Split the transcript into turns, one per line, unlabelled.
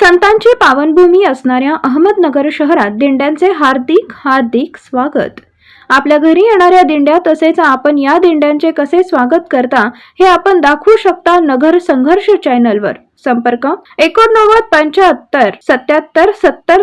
संतांची पावनभूमी असणाऱ्या अहमदनगर शहरात दिंड्यांचे हार्दिक हार्दिक स्वागत. आपल्या घरी येणाऱ्या दिंड्या तसेच आपण या दिंड्यांचे कसे स्वागत करता हे आपण दाखवू शकता नगर संघर्ष चॅनलवर. संपर्क एकोणनव्वद पंच्याहत्तर सत्याहत्तर सत्तर